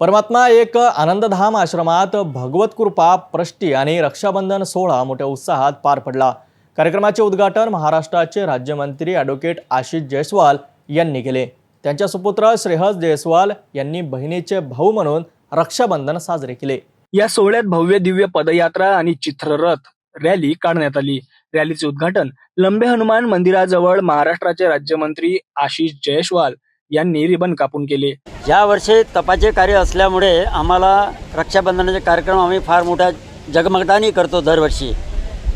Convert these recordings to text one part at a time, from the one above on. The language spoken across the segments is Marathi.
परमात्मा एक आनंदधाम आश्रमात भगवत कृपा प्रष्टी आणि रक्षाबंधन सोहळा मोठ्या उत्साहात पार पडला. कार्यक्रमाचे उद्घाटन महाराष्ट्राचे राज्यमंत्री ॲडव्होकेट आशिष जयस्वाल यांनी केले. त्यांच्या सुपुत्र श्रेहस जयस्वाल यांनी बहिणीचे भाऊ म्हणून रक्षाबंधन साजरे केले. या सोहळ्यात भव्य दिव्य पदयात्रा आणि चित्ररथ रॅली काढण्यात आली. रॅलीचे उद्घाटन लंबे हनुमान मंदिराजवळ महाराष्ट्राचे राज्यमंत्री आशिष जयस्वाल यांनी रिबन कापून केले. या वर्षी तपाचे कार्य असल्यामुळे आम्हाला रक्षाबंधनाचे कार्यक्रम आम्ही फार मोठ्या जगमगदानी करतो दरवर्षी.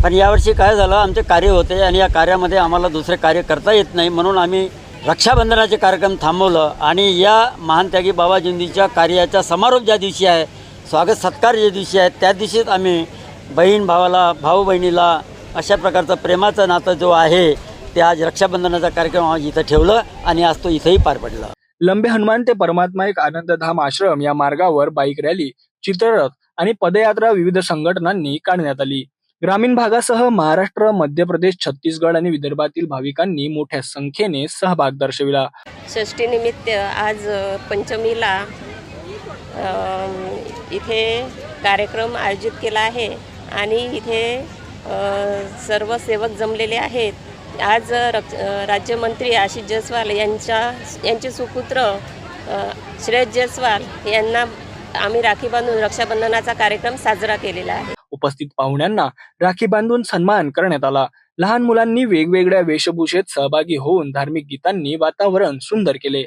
पण यावर्षी काय झालं आमचे कार्य होते आणि या कार्यामध्ये आम्हाला दुसरे कार्य करता येत नाही म्हणून आम्ही रक्षाबंधनाचे कार्यक्रम थांबवलं आणि या महानत्यागी बाबाजींच्या कार्याचा समारोप ज्या दिवशी आहे स्वागत सत्कार ज्या दिवशी आहे त्या दिवशीच आम्ही बहीण भावाला भाऊ बहिणीला अशा प्रकारचं प्रेमाचं नातं जो आहे ते आज रक्षाबंधनाचा कार्यक्रम आज इथं ठेवलं आणि आज तो इथंही पार पडला. लंबे हनुमान ते परमात्मा एक आनंदधाम आश्रम या मार्गावर बाईक रॅली चित्ररथ आणि पदयात्रा विविध संघटनांनी काढण्यात आली. ग्रामीण भागासह महाराष्ट्र मध्य प्रदेश छत्तीसगड आणि विदर्भातील भाविकांनी मोठ्या संख्येने सहभाग दर्शविला. षष्टीनिमित्त आज पंचमीला इथे कार्यक्रम आयोजित केला आहे आणि इथे सर्व सेवक जमलेले आहेत. आज रक्ष राज्यमंत्री आशिष जयस्वाल यांच्या यांचे सुपुत्र श्रेयस जयस्वाल यांना आम्ही राखी बांधून रक्षाबंधनाचा कार्यक्रम साजरा केलेला आहे. उपस्थित पाहुण्यांना राखी बांधून सन्मान करण्यात आला. लहान मुलांनी वेगवेगळ्या वेशभूषेत सहभागी होऊन धार्मिक गीतांनी वातावरण सुंदर केले.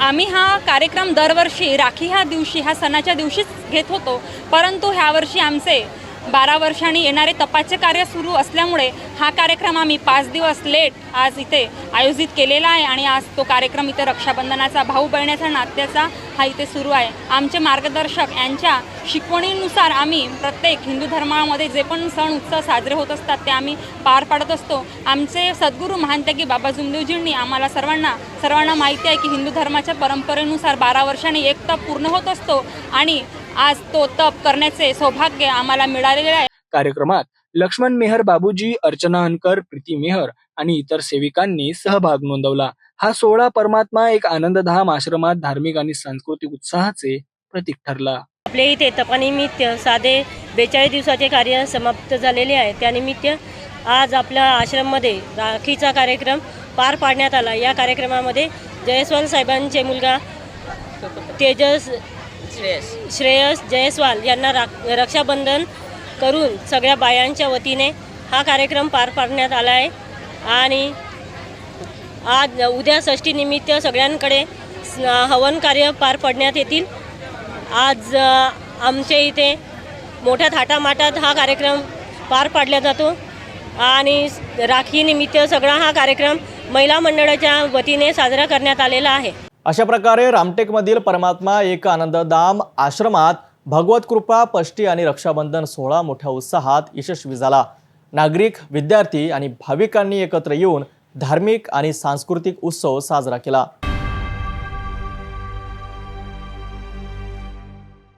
आम्ही हा कार्यक्रम दरवर्षी राखी ह्या दिवशी ह्या सणाच्या दिवशीच घेत होतो. परंतु ह्या वर्षी आमचे बारा वर्षांनी येणारे तपाचे कार्य सुरू असल्यामुळे हा कार्यक्रम आम्ही पाच दिवस लेट आज इथे आयोजित केलेला आहे आणि आज तो कार्यक्रम इथे रक्षाबंधनाचा भाऊ बहिण्याचा नात्याचा हा इथे सुरू आहे. आमचे मार्गदर्शक यांच्या शिकवणीनुसार आम्ही प्रत्येक हिंदू धर्मामध्ये जे पण सण उत्सव साजरे होत असतात ते आम्ही पार पाडत असतो. आमचे सद्गुरू महानत्यागी बाबा जुमदेवजींनी आम्हाला सर्वांना सर्वांना माहिती आहे की हिंदू धर्माच्या परंपरेनुसार बारा वर्षांनी एक तप पूर्ण होत असतो आणि आज तो तप करण्याचे सौभाग्य आम्हाला मिळालेले आहे. कार्यक्रमात लक्ष्मण मेहर बाबूजी अर्चना हनकर प्रीती मेहर आणि इतर सेविकांनी सहभाग नोंदवला. हा सोहळा परमात्मा एक आनंदधाम आश्रमात धार्मिक आणि सांस्कृतिक उत्साहाचे प्रतीक ठरला. आपल्या इथे तपानिमित्त साधे बेचाळीस दिवसाचे कार्य समाप्त झालेले आहे. त्यानिमित्त आज आपल्या आश्रममध्ये राखीचा कार्यक्रम पार पाडण्यात आला. या कार्यक्रमामध्ये जयस्वाल साहेबांचे मुलगा तेजस श्रेयस. जयस्वाल यांना रा रक्षाबंधन करून सगळ्या बायांच्या वतीने हा कार्यक्रम पार पाडण्यात आला आहे. आणि आज उद्या षष्टीनिमित्त सगळ्यांकडे हवन कार्य पार पडण्यात येतील. आज आमच्या इथे मोठ्या थाटामाटात हा कार्यक्रम पार पाडला जातो. आणि राखीनिमित्त सगळा हा कार्यक्रम महिला मंडळाच्या वतीने साजरा करण्यात आलेला आहे. अशा प्रकारे रामटेकमधील परमात्मा एक आनंदधाम आश्रमात भगवत कृपा पष्टी आणि रक्षाबंधन सोहळा मोठ्या उत्साहात यशस्वी झाला. नागरिक विद्यार्थी आणि भाविकांनी एकत्र येऊन धार्मिक आणि सांस्कृतिक उत्सव साजरा केला.